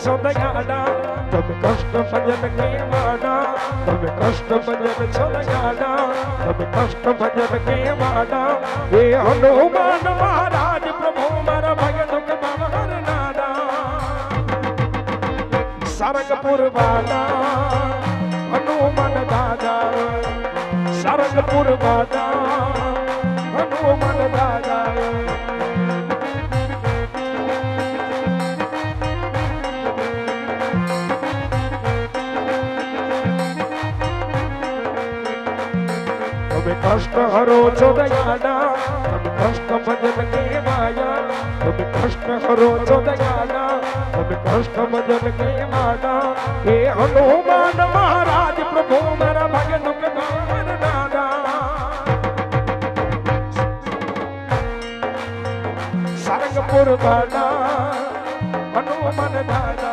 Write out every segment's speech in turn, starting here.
ભજન સદયાના તમે કષ્ટ ભજન કેવાના તમે કષ્ટ ભજન સદયાના તમે કષ્ટ ભજન કેવાના એ હનુમાન મહારાજ પ્રભુ, મારા ભય દુઃખ સરગપુર હનુમાન દાદા. સરગપુર હનુમાન દાદા. કષ્ટ હરો છો દયાના તમે કષ્ટ ભજન કે માયા તમે કષ્ટ હરો છો દયાના તમે કષ્ટ ભજન કે હે હનુમાન મહારાજ પ્રભુ મારા ભગન દાદા સારંગપુર બાલા હનુમાન દાદા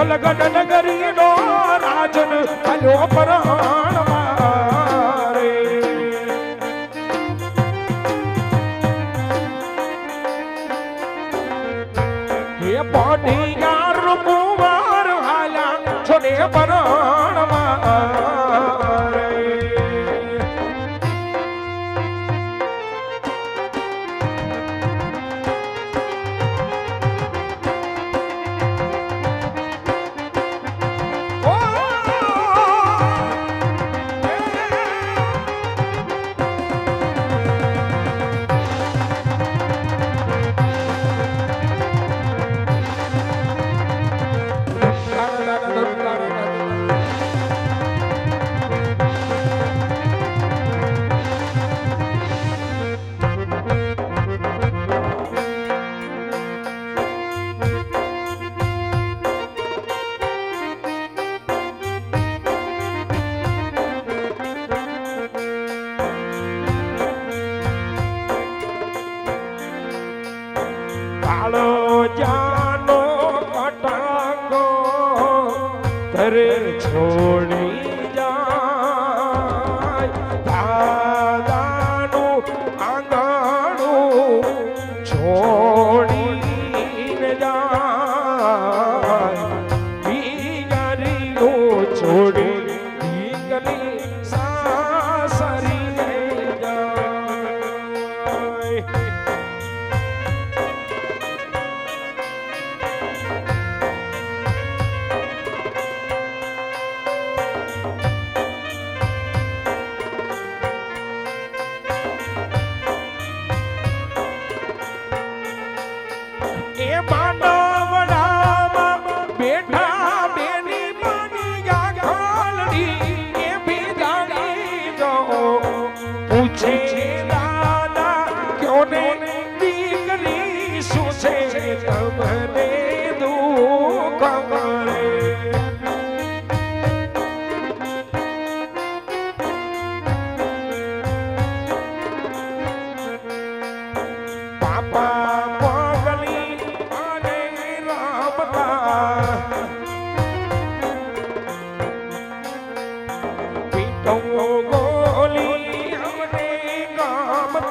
I got, I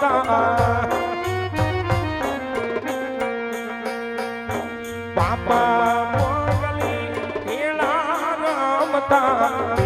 પાપા પાપા મોગલી એલા રમતા.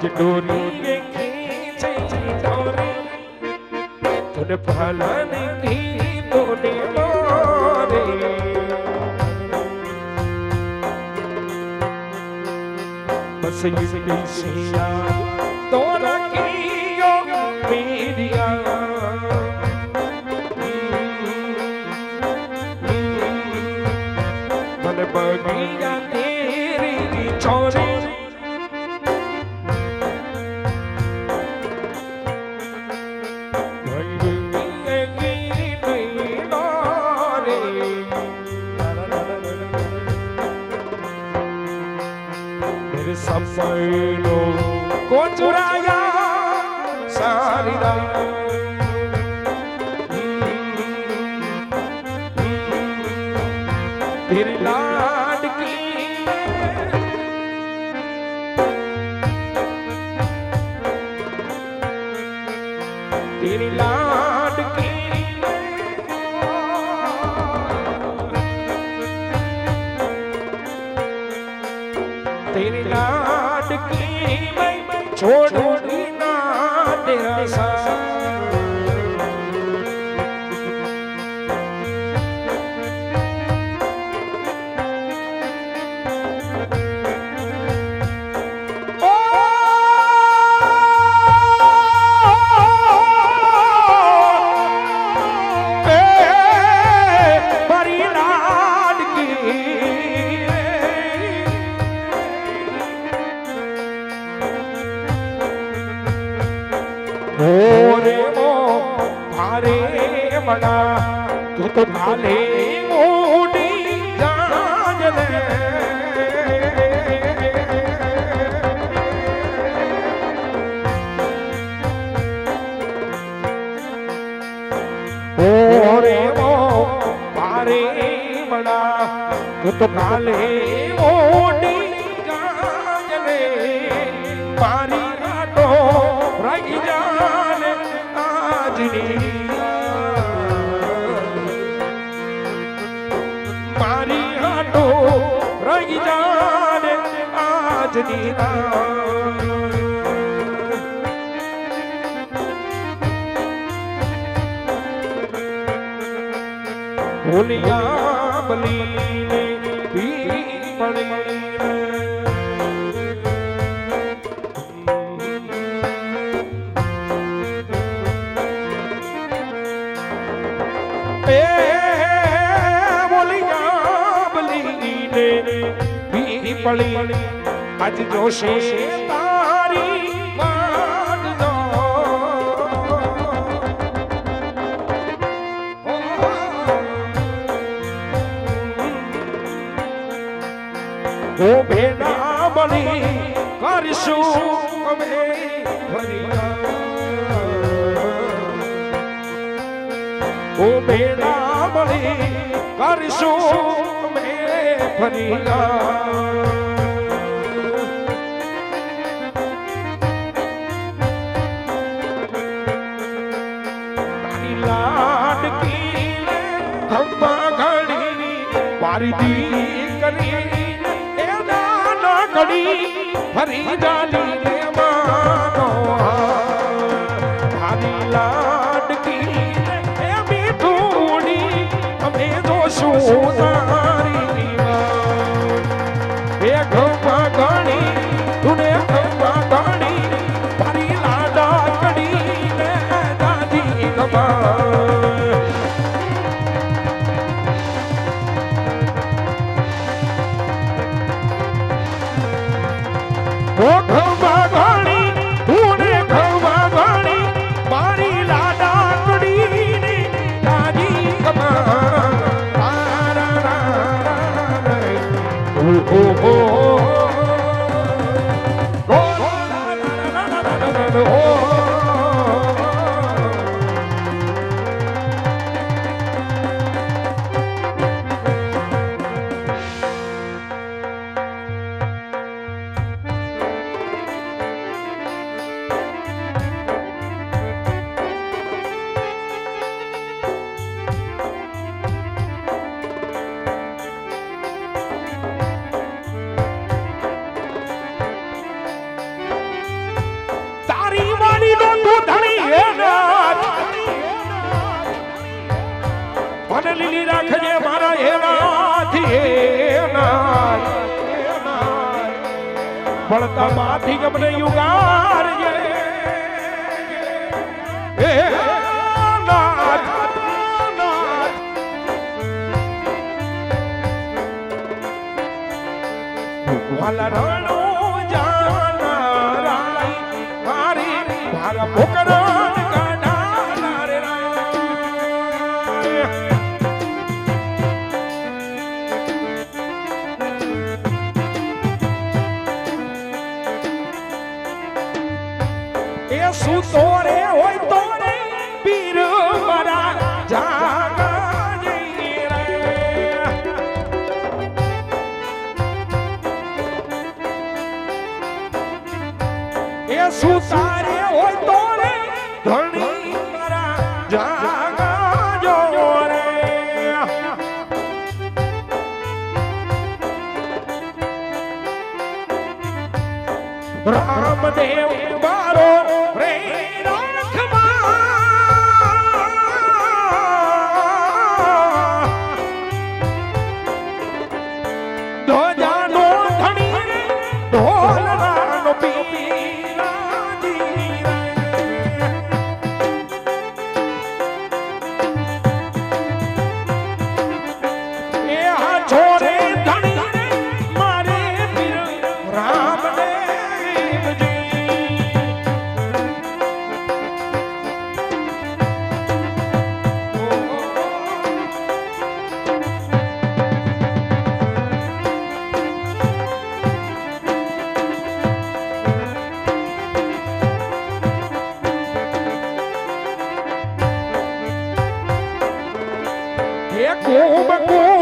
જ ડોરી દેખી છે ડોરી તને ભાલાની થી ડોરી ડોરી બસ યુ સિયા તોરા કીયો મેરિયા મને બગીયા તેરી છોરી નો કોચુરાયા સારી રામ गिरनाट की गिरनाट છોડ ઓરે મો, ભારે મણા તું તો ભાલે મોડી જાણને ઓરે મો, ભારે મણા તું તો ભાલે મોડી ભજની ભૂલિયા બલીને પી પડી பழி આજ જોશે તારી હું ભેડા બની કરશું અમે હું ભેડા બની કરશું અમે ફરી મારી દીકરી એના નગડી ફરી જાલી Rama Deu, Deu. กูมกู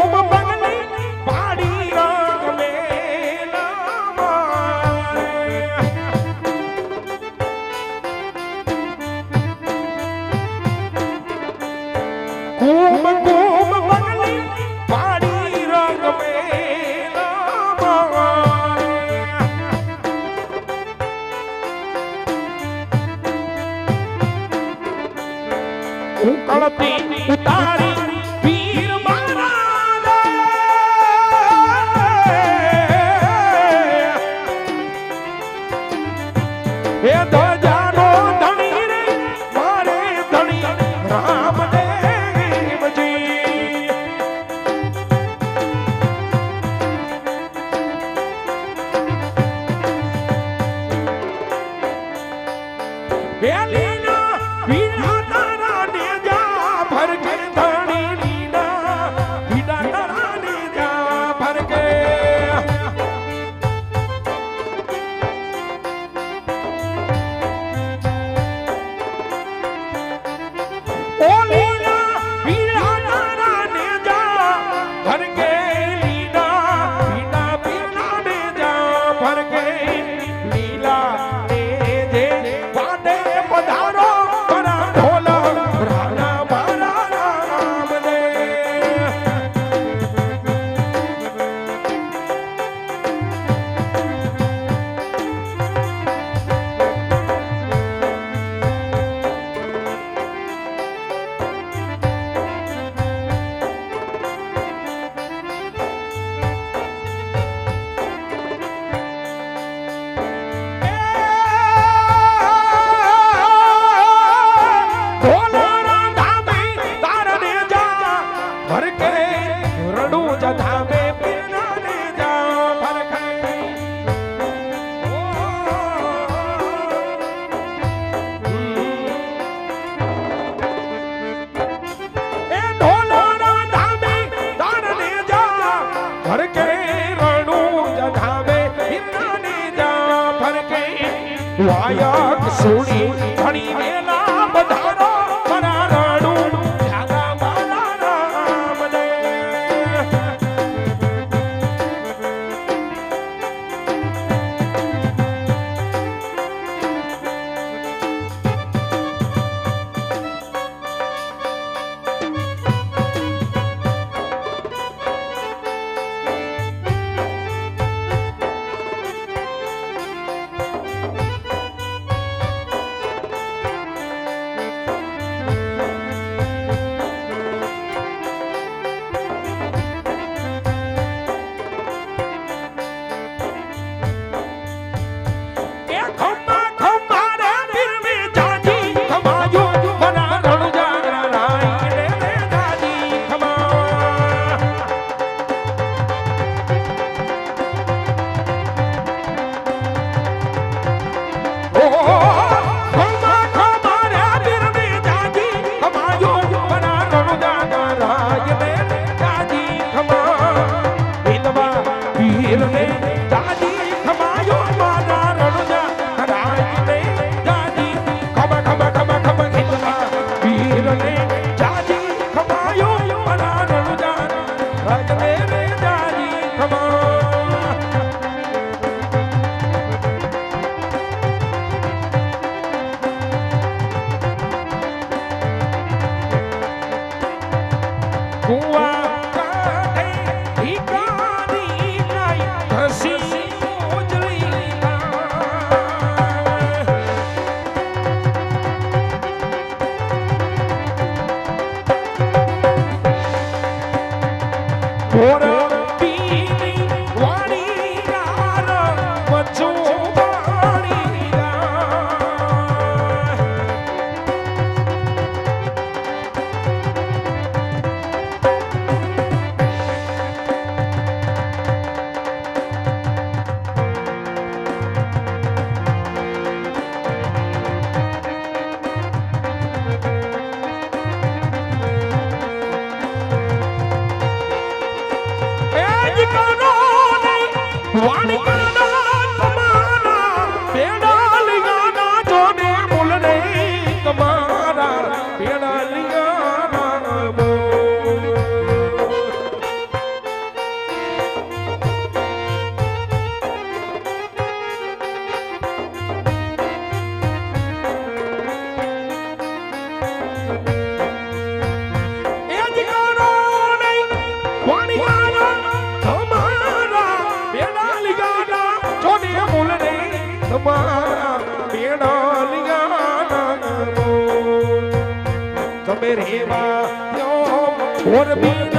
રેવા યો મોરબીના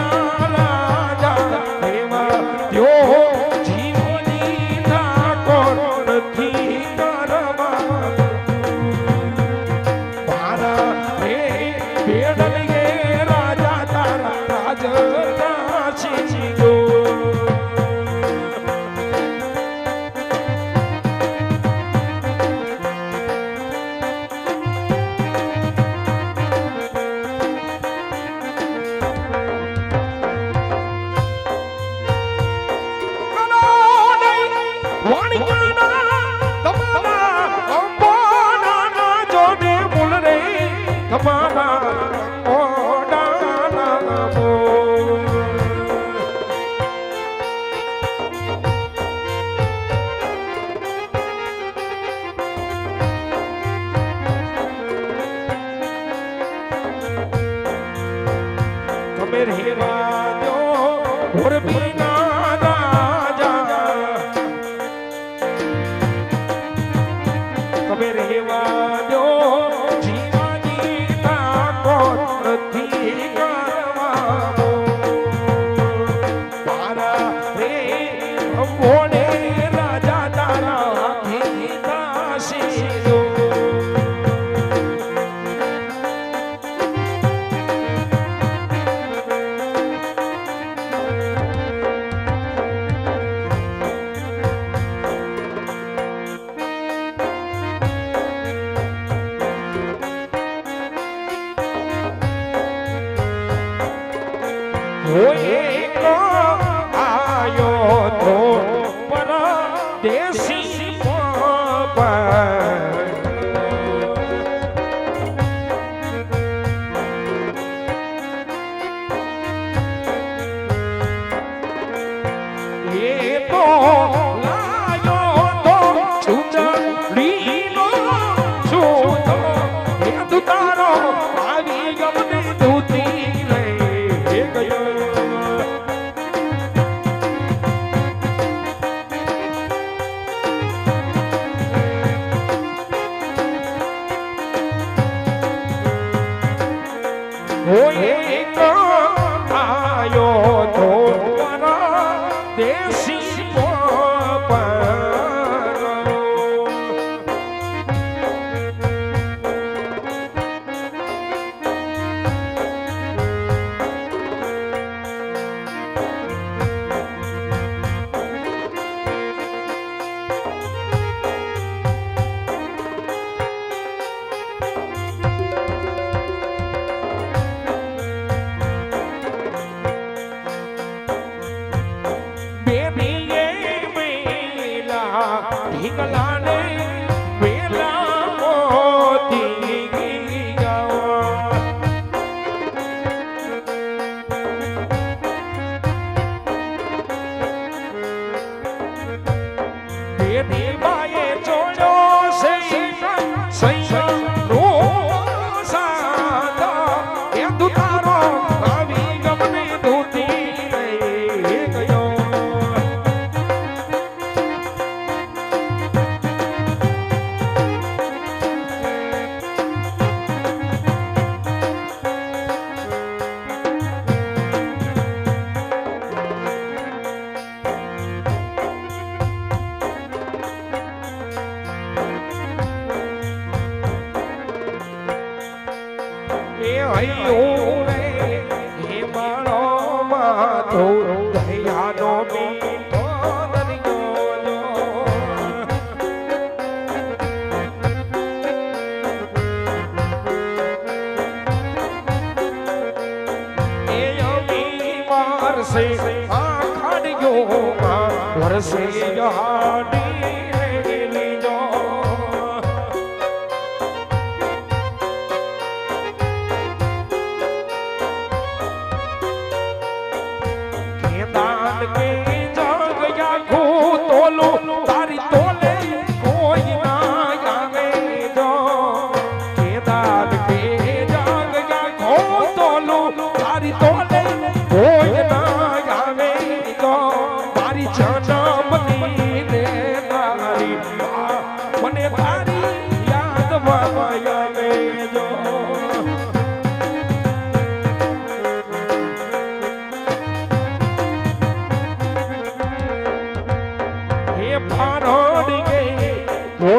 વારસે આ ખાડીઓમાં વરસે યાડી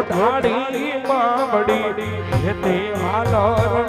ધાડી બાબડી તે માલર